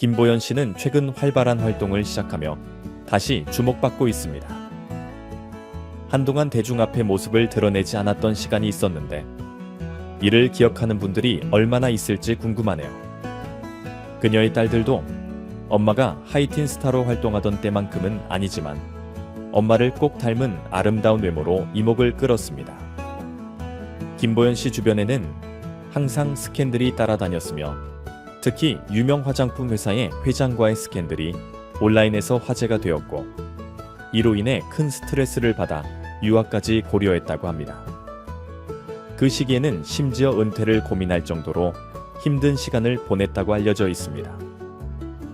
김보연 씨는 최근 활발한 활동을 시작하며 다시 주목받고 있습니다. 한동안 대중 앞의 모습을 드러내지 않았던 시간이 있었는데 이를 기억하는 분들이 얼마나 있을지 궁금하네요. 그녀의 딸들도 엄마가 하이틴 스타로 활동하던 때만큼은 아니지만 엄마를 꼭 닮은 아름다운 외모로 이목을 끌었습니다. 김보연 씨 주변에는 항상 스캔들이 따라다녔으며 특히 유명 화장품 회사의 회장과의 스캔들이 온라인에서 화제가 되었고 이로 인해 큰 스트레스를 받아 유학까지 고려했다고 합니다. 그 시기에는 심지어 은퇴를 고민할 정도로 힘든 시간을 보냈다고 알려져 있습니다.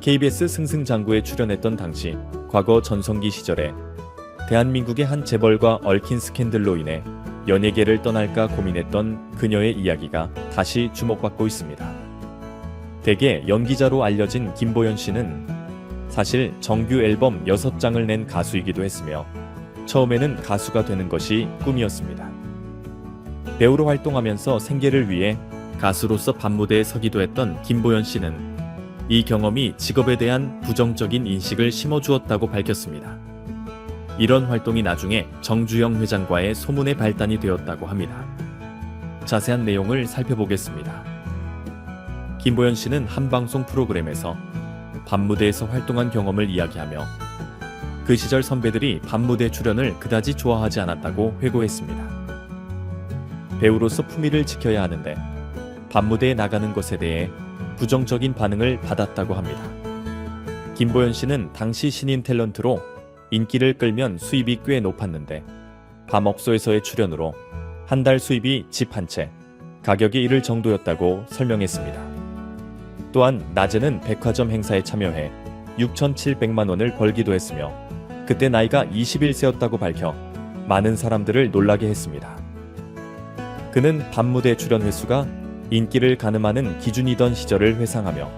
KBS 승승장구에 출연했던 당시 과거 전성기 시절에 대한민국의 한 재벌과 얽힌 스캔들로 인해 연예계를 떠날까 고민했던 그녀의 이야기가 다시 주목받고 있습니다. 대개 연기자로 알려진 김보연 씨는 사실 정규 앨범 6장을 낸 가수이기도 했으며 처음에는 가수가 되는 것이 꿈이었습니다. 배우로 활동하면서 생계를 위해 가수로서 밤무대에 서기도 했던 김보연 씨는 이 경험이 직업에 대한 부정적인 인식을 심어주었다고 밝혔습니다. 이런 활동이 나중에 정주영 회장과의 소문의 발단이 되었다고 합니다. 자세한 내용을 살펴보겠습니다. 김보연 씨는 한 방송 프로그램에서 밤무대에서 활동한 경험을 이야기하며 그 시절 선배들이 밤무대 출연을 그다지 좋아하지 않았다고 회고했습니다. 배우로서 품위를 지켜야 하는데 밤무대에 나가는 것에 대해 부정적인 반응을 받았다고 합니다. 김보연 씨는 당시 신인 탤런트로 인기를 끌면 수입이 꽤 높았는데 밤업소에서의 출연으로 한 달 수입이 집 한 채, 가격이 이를 정도였다고 설명했습니다. 또한 낮에는 백화점 행사에 참여해 6,700만 원을 벌기도 했으며 그때 나이가 21세였다고 밝혀 많은 사람들을 놀라게 했습니다. 그는 밤무대 출연 횟수가 인기를 가늠하는 기준이던 시절을 회상하며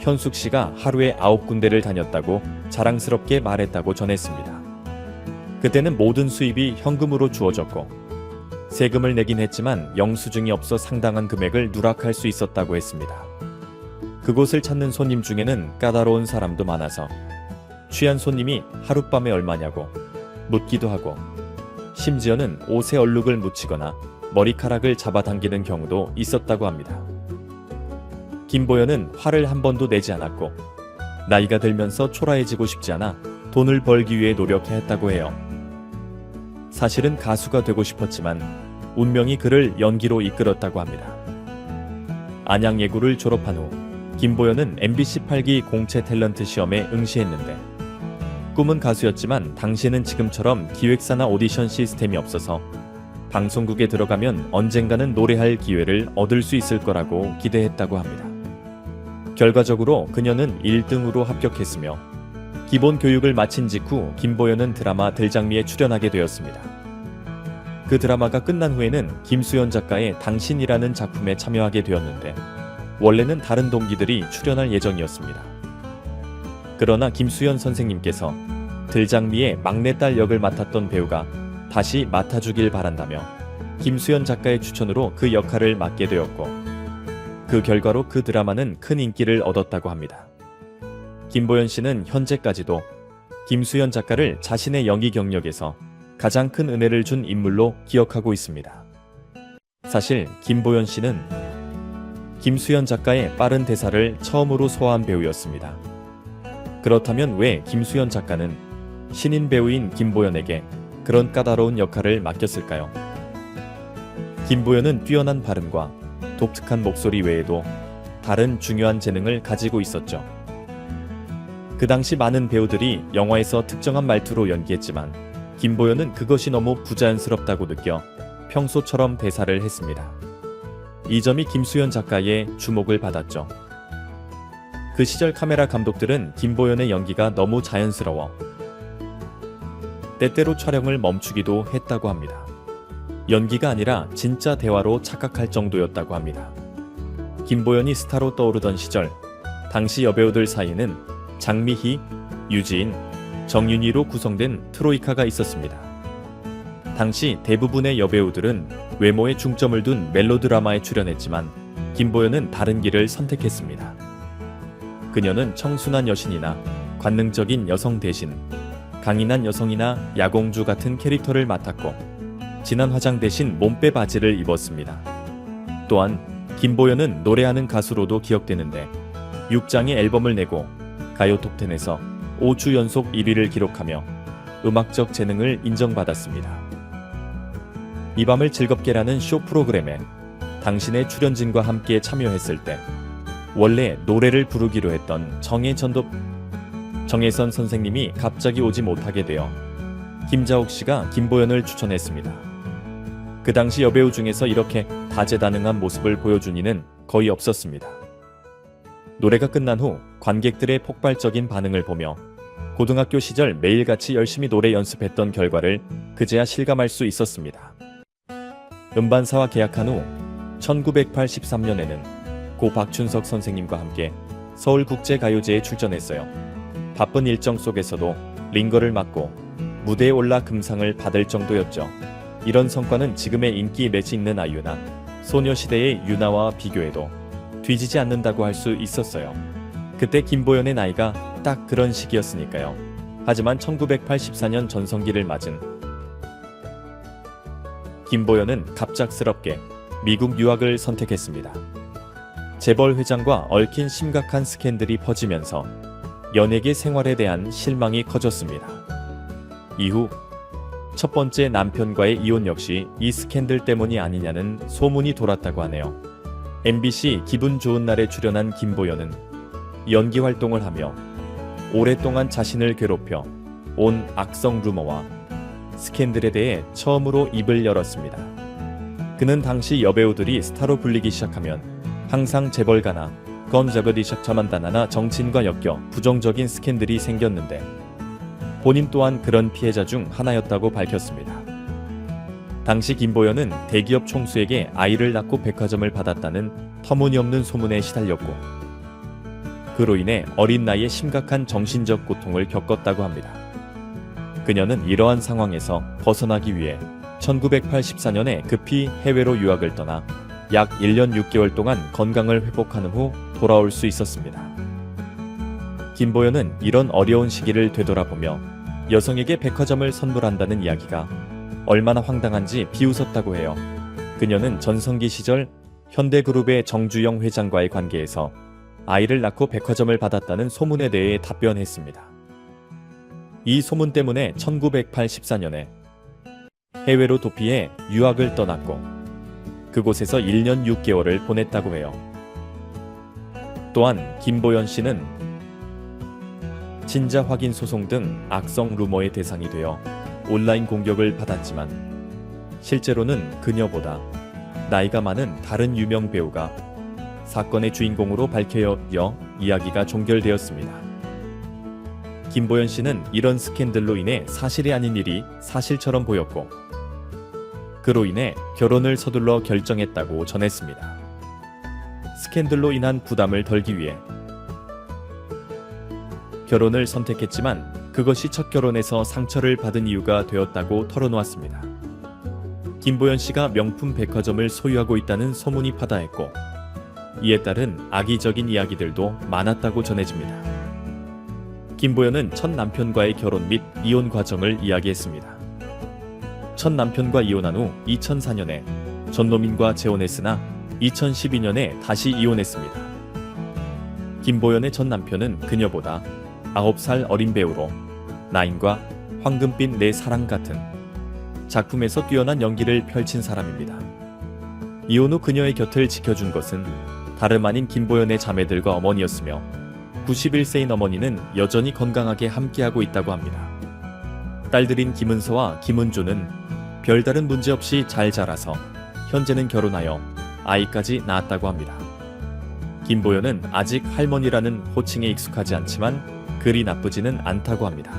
현숙 씨가 하루에 9군데를 다녔다고 자랑스럽게 말했다고 전했습니다. 그때는 모든 수입이 현금으로 주어졌고 세금을 내긴 했지만 영수증이 없어 상당한 금액을 누락할 수 있었다고 했습니다. 그곳을 찾는 손님 중에는 까다로운 사람도 많아서 취한 손님이 하룻밤에 얼마냐고 묻기도 하고 심지어는 옷에 얼룩을 묻히거나 머리카락을 잡아당기는 경우도 있었다고 합니다. 김보연은 화를 한 번도 내지 않았고 나이가 들면서 초라해지고 싶지 않아 돈을 벌기 위해 노력했다고 해요. 사실은 가수가 되고 싶었지만 운명이 그를 연기로 이끌었다고 합니다. 안양 예고를 졸업한 후 김보연은 MBC 8기 공채 탤런트 시험에 응시했는데 꿈은 가수였지만 당시에는 지금처럼 기획사나 오디션 시스템이 없어서 방송국에 들어가면 언젠가는 노래할 기회를 얻을 수 있을 거라고 기대했다고 합니다. 결과적으로 그녀는 1등으로 합격했으며 기본 교육을 마친 직후 김보연은 드라마 들장미에 출연하게 되었습니다. 그 드라마가 끝난 후에는 김수현 작가의 당신이라는 작품에 참여하게 되었는데 원래는 다른 동기들이 출연할 예정이었습니다. 그러나 김수현 선생님께서 들장미의 막내딸 역을 맡았던 배우가 다시 맡아주길 바란다며 김수현 작가의 추천으로 그 역할을 맡게 되었고 그 결과로 그 드라마는 큰 인기를 얻었다고 합니다. 김보연 씨는 현재까지도 김수현 작가를 자신의 연기 경력에서 가장 큰 은혜를 준 인물로 기억하고 있습니다. 사실 김보연 씨는 김수현 작가의 빠른 대사를 처음으로 소화한 배우였습니다. 그렇다면 왜 김수현 작가는 신인 배우인 김보연에게 그런 까다로운 역할을 맡겼을까요? 김보연은 뛰어난 발음과 독특한 목소리 외에도 다른 중요한 재능을 가지고 있었죠. 그 당시 많은 배우들이 영화에서 특정한 말투로 연기했지만 김보연은 그것이 너무 부자연스럽다고 느껴 평소처럼 대사를 했습니다. 이 점이 김수현 작가의 주목을 받았죠. 그 시절 카메라 감독들은 김보연의 연기가 너무 자연스러워 때때로 촬영을 멈추기도 했다고 합니다. 연기가 아니라 진짜 대화로 착각할 정도였다고 합니다. 김보연이 스타로 떠오르던 시절, 당시 여배우들 사이에는 장미희, 유지인, 정윤희로 구성된 트로이카가 있었습니다. 당시 대부분의 여배우들은 외모에 중점을 둔 멜로드라마에 출연했지만 김보연은 다른 길을 선택했습니다. 그녀는 청순한 여신이나 관능적인 여성 대신 강인한 여성이나 야공주 같은 캐릭터를 맡았고 진한 화장 대신 몸빼 바지를 입었습니다. 또한 김보연은 노래하는 가수로도 기억되는데 6장의 앨범을 내고 가요 톱10에서 5주 연속 1위를 기록하며 음악적 재능을 인정받았습니다. 이 밤을 즐겁게라는 쇼 프로그램에 당신의 출연진과 함께 참여했을 때 원래 노래를 부르기로 했던 정혜전도 정혜선 선생님이 갑자기 오지 못하게 되어 김자옥 씨가 김보연을 추천했습니다. 그 당시 여배우 중에서 이렇게 다재다능한 모습을 보여준 이는 거의 없었습니다. 노래가 끝난 후 관객들의 폭발적인 반응을 보며 고등학교 시절 매일같이 열심히 노래 연습했던 결과를 그제야 실감할 수 있었습니다. 음반사와 계약한 후 1983년에는 고 박춘석 선생님과 함께 서울국제가요제에 출전했어요. 바쁜 일정 속에서도 링거를 맡고 무대에 올라 금상을 받을 정도였죠. 이런 성과는 지금의 인기 매치 있는 아이유나 소녀시대의 유나와 비교해도 뒤지지 않는다고 할 수 있었어요. 그때 김보연의 나이가 딱 그런 시기였으니까요. 하지만 1984년 전성기를 맞은 김보연은 갑작스럽게 미국 유학을 선택했습니다. 재벌 회장과 얽힌 심각한 스캔들이 퍼지면서 연예계 생활에 대한 실망이 커졌습니다. 이후 첫 번째 남편과의 이혼 역시 이 스캔들 때문이 아니냐는 소문이 돌았다고 하네요. MBC 기분 좋은 날에 출연한 김보연은 연기 활동을 하며 오랫동안 자신을 괴롭혀 온 악성 루머와 스캔들에 대해 처음으로 입을 열었습니다. 그는 당시 여배우들이 스타로 불리기 시작하면 항상 재벌가나 건자버디샵 저만다나나 정치인과 엮여 부정적인 스캔들이 생겼는데 본인 또한 그런 피해자 중 하나였다고 밝혔습니다. 당시 김보연은 대기업 총수에게 아이를 낳고 백화점을 받았다는 터무니없는 소문에 시달렸고 그로 인해 어린 나이에 심각한 정신적 고통을 겪었다고 합니다. 그녀는 이러한 상황에서 벗어나기 위해 1984년에 급히 해외로 유학을 떠나 약 1년 6개월 동안 건강을 회복하는 후 돌아올 수 있었습니다. 김보연은 이런 어려운 시기를 되돌아보며 여성에게 백화점을 선물한다는 이야기가 얼마나 황당한지 비웃었다고 해요. 그녀는 전성기 시절 현대그룹의 정주영 회장과의 관계에서 아이를 낳고 백화점을 받았다는 소문에 대해 답변했습니다. 이 소문 때문에 1984년에 해외로 도피해 유학을 떠났고 그곳에서 1년 6개월을 보냈다고 해요. 또한 김보연 씨는 진짜 확인 소송 등 악성 루머의 대상이 되어 온라인 공격을 받았지만 실제로는 그녀보다 나이가 많은 다른 유명 배우가 사건의 주인공으로 밝혀여 이야기가 종결되었습니다. 김보연 씨는 이런 스캔들로 인해 사실이 아닌 일이 사실처럼 보였고 그로 인해 결혼을 서둘러 결정했다고 전했습니다. 스캔들로 인한 부담을 덜기 위해 결혼을 선택했지만 그것이 첫 결혼에서 상처를 받은 이유가 되었다고 털어놓았습니다. 김보연 씨가 명품 백화점을 소유하고 있다는 소문이 파다했고 이에 따른 악의적인 이야기들도 많았다고 전해집니다. 김보연은 첫 남편과의 결혼 및 이혼 과정을 이야기했습니다. 첫 남편과 이혼한 후 2004년에 전노민과 재혼했으나 2012년에 다시 이혼했습니다. 김보연의 전 남편은 그녀보다 9살 어린 배우로 나인과 황금빛 내 사랑 같은 작품에서 뛰어난 연기를 펼친 사람입니다. 이혼 후 그녀의 곁을 지켜준 것은 다름 아닌 김보연의 자매들과 어머니였으며 91세인 어머니는 여전히 건강하게 함께하고 있다고 합니다. 딸들인 김은서와 김은주는 별다른 문제 없이 잘 자라서 현재는 결혼하여 아이까지 낳았다고 합니다. 김보연은 아직 할머니라는 호칭에 익숙하지 않지만 그리 나쁘지는 않다고 합니다.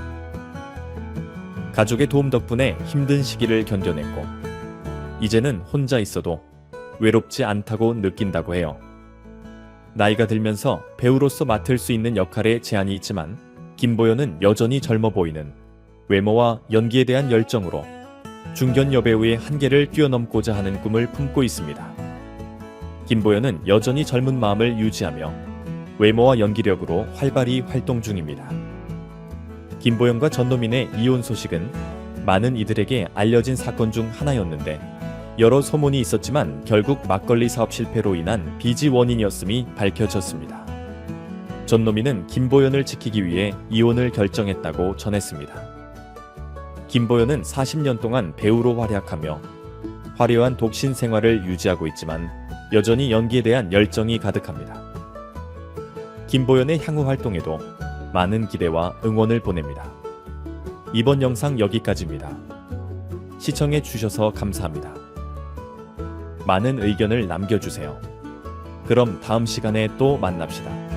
가족의 도움 덕분에 힘든 시기를 견뎌냈고 이제는 혼자 있어도 외롭지 않다고 느낀다고 해요. 나이가 들면서 배우로서 맡을 수 있는 역할에 제한이 있지만 김보연은 여전히 젊어 보이는 외모와 연기에 대한 열정으로 중견 여배우의 한계를 뛰어넘고자 하는 꿈을 품고 있습니다. 김보연은 여전히 젊은 마음을 유지하며 외모와 연기력으로 활발히 활동 중입니다. 김보영과 전노민의 이혼 소식은 많은 이들에게 알려진 사건 중 하나였는데 여러 소문이 있었지만 결국 막걸리 사업 실패로 인한 빚이 원인이었음이 밝혀졌습니다. 전노민은 김보연을 지키기 위해 이혼을 결정했다고 전했습니다. 김보연은 40년 동안 배우로 활약하며 화려한 독신 생활을 유지하고 있지만 여전히 연기에 대한 열정이 가득합니다. 김보연의 향후 활동에도 많은 기대와 응원을 보냅니다. 이번 영상 여기까지입니다. 시청해 주셔서 감사합니다. 많은 의견을 남겨주세요. 그럼 다음 시간에 또 만납시다.